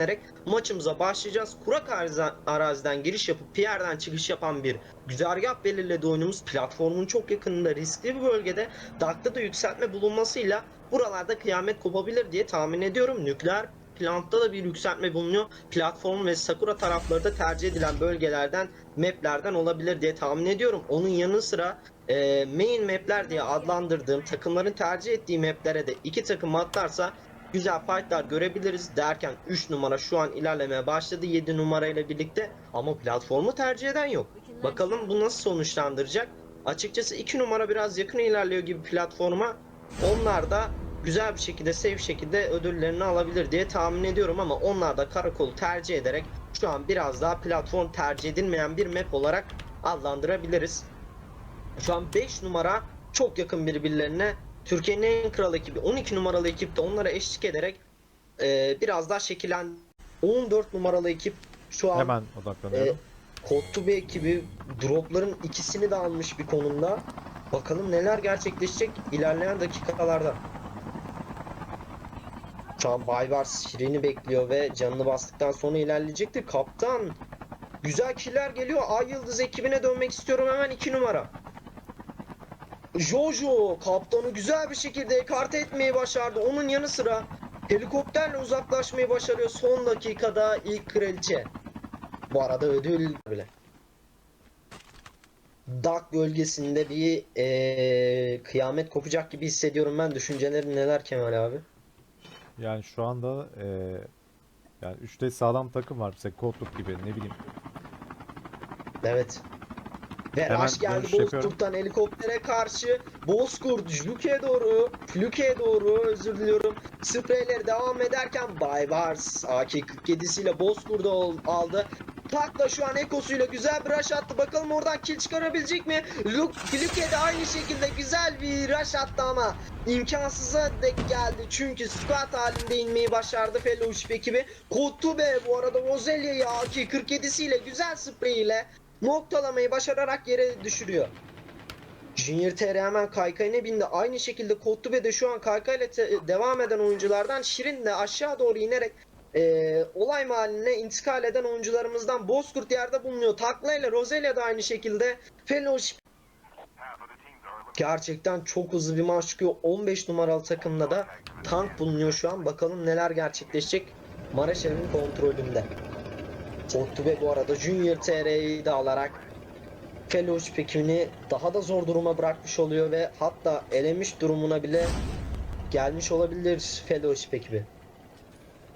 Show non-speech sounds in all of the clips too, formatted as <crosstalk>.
ederek maçımıza başlayacağız. Kurak araziden giriş yapıp Pierre'den çıkış yapan bir güzergah belirledi oyunumuz. Platformun çok yakınında riskli bir bölgede Dark'ta da yükseltme bulunmasıyla buralarda kıyamet kopabilir diye tahmin ediyorum. Nükleer plantta da bir yükseltme bulunuyor. Platform ve Sakura tarafları da tercih edilen bölgelerden, maplerden olabilir diye tahmin ediyorum. Onun yanı sıra e, main mapler diye adlandırdığım takımların tercih ettiği maplere de iki takım atlarsa güzel fightlar görebiliriz derken 3 numara şu an ilerlemeye başladı 7 numarayla birlikte ama platformu tercih eden yok. Bakalım bu nasıl sonuçlandıracak? Açıkçası 2 numara biraz yakın ilerliyor gibi platforma. Onlar da güzel bir şekilde safe şekilde ödüllerini alabilir diye tahmin ediyorum ama onlar da karakolu tercih ederek şu an biraz daha platform tercih edilmeyen bir map olarak adlandırabiliriz. Şu an 5 numara çok yakın birbirlerine. Türkiye'nin en kral ekibi 12 numaralı ekip de onlara eşlik ederek e, biraz daha şekillen 14 numaralı ekip şu an Hemen e, odaklanıyorum. Kottubi ekibi dropların ikisini de almış bir konumda. Bakalım neler gerçekleşecek ilerleyen dakikalarda. Şu an Baybars Şirin'i bekliyor ve canını bastıktan sonra ilerleyecektir. Kaptan güzel killer geliyor. Ay Yıldız ekibine dönmek istiyorum hemen 2 numara. Jojo kaptanı güzel bir şekilde ekarte etmeyi başardı. Onun yanı sıra helikopterle uzaklaşmayı başarıyor son dakikada ilk kraliçe. Bu arada ödül bile. Dak bölgesinde bir eee, kıyamet kopacak gibi hissediyorum ben. Düşüncelerin neler Kemal abi? Yani şu anda eee yani 3'te sağlam takım var. Mesela Kotluk gibi ne bileyim. Evet. Rush geldi dönüş yapıyorum. Bozkurt'tan helikoptere karşı. Bozkurt Jluke'ye doğru, Fluke'ye doğru özür diliyorum. Spreyleri devam ederken Baybars AK-47'siyle Bozkurt'u aldı. Takla şu an ekosuyla güzel bir rush attı. Bakalım oradan kill çıkarabilecek mi? Luke, de aynı şekilde güzel bir rush attı ama imkansıza dek geldi. Çünkü squat halinde inmeyi başardı Fellowship ekibi. Kotube bu arada Rozelya'yı AK-47'siyle güzel spreyiyle noktalamayı başararak yere düşürüyor. Junior TR hemen kaykayına bindi. Aynı şekilde Kotube de şu an kaykayla devam eden oyunculardan Şirin de aşağı doğru inerek eee, olay mahalline intikal eden oyuncularımızdan Bozkurt yerde bulunuyor. Takla ile Roselia da aynı şekilde Fellowship Gerçekten çok hızlı bir maç çıkıyor. 15 numaralı takımda da tank bulunuyor şu an. Bakalım neler gerçekleşecek Maraşev'in kontrolünde. Kotube bu arada Junior TR'yi de alarak Fellowship ekibini daha da zor duruma bırakmış oluyor ve hatta elemiş durumuna bile gelmiş olabilir Fellowship ekibi.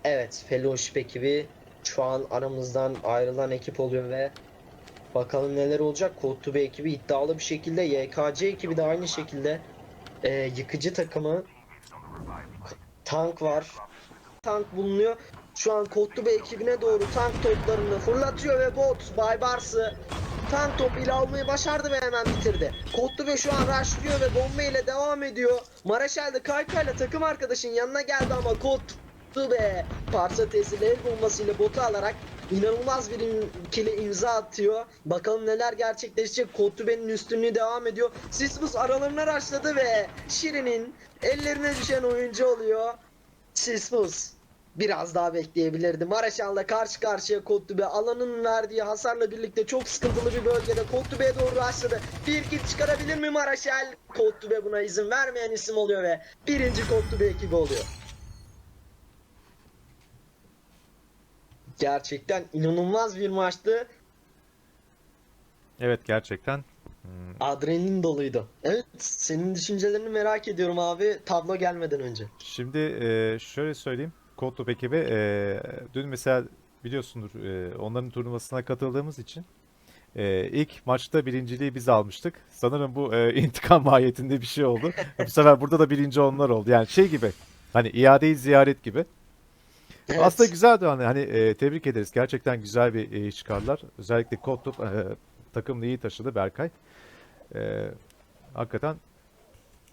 Evet Fellowship ekibi şu an aramızdan ayrılan ekip oluyor ve bakalım neler olacak. Kotube ekibi iddialı bir şekilde YKC ekibi de aynı şekilde e, yıkıcı takımı tank var. Tank bulunuyor. Şu an Kotlu Bey ekibine doğru tank toplarını fırlatıyor ve bot Baybars'ı tank top ile almayı başardı ve hemen bitirdi. Kotlu şu an rushlıyor ve bomba ile devam ediyor. Mareşal de kaykayla takım arkadaşın yanına geldi ama Kotlu parça tesiri el bombasıyla botu alarak inanılmaz bir kile imza atıyor. Bakalım neler gerçekleşecek. Kotlu Bey'in üstünlüğü devam ediyor. Sismus aralarına rushladı ve Şirin'in ellerine düşen oyuncu oluyor. Sismus biraz daha bekleyebilirdi. Maraşal'la karşı karşıya Kottube alanın verdiği hasarla birlikte çok sıkıntılı bir bölgede Kottube'ye doğru başladı. Bir kill çıkarabilir mi Maraşal? Kottube buna izin vermeyen isim oluyor ve birinci Kottube ekibi oluyor. Gerçekten inanılmaz bir maçtı. Evet gerçekten. Adrenalin doluydu. Evet, senin düşüncelerini merak ediyorum abi tablo gelmeden önce. Şimdi eee, şöyle söyleyeyim. Kotluk ekibi eee, dün mesela biliyorsundur eee, onların turnuvasına katıldığımız için eee, ilk maçta birinciliği biz almıştık. Sanırım bu eee, <laughs> intikam mahiyetinde bir şey oldu. Bu sefer burada da birinci onlar oldu. Yani şey gibi. Hani iadeyi ziyaret gibi. Evet. Aslında güzeldi hani, hani e, tebrik ederiz. Gerçekten güzel bir e, iş çıkardılar. Özellikle Kotluk e, takımını iyi taşıdı Berkay. E, hakikaten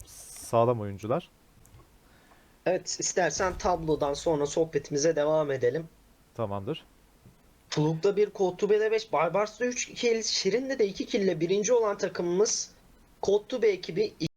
sağlam oyuncular. Evet, istersen tablodan sonra sohbetimize devam edelim. Tamamdır. Tuluk'ta bir, Kottubede 5, Barbars'ta 3 kill, Şirin'de de 2 kill ile birinci olan takımımız Kottube ekibi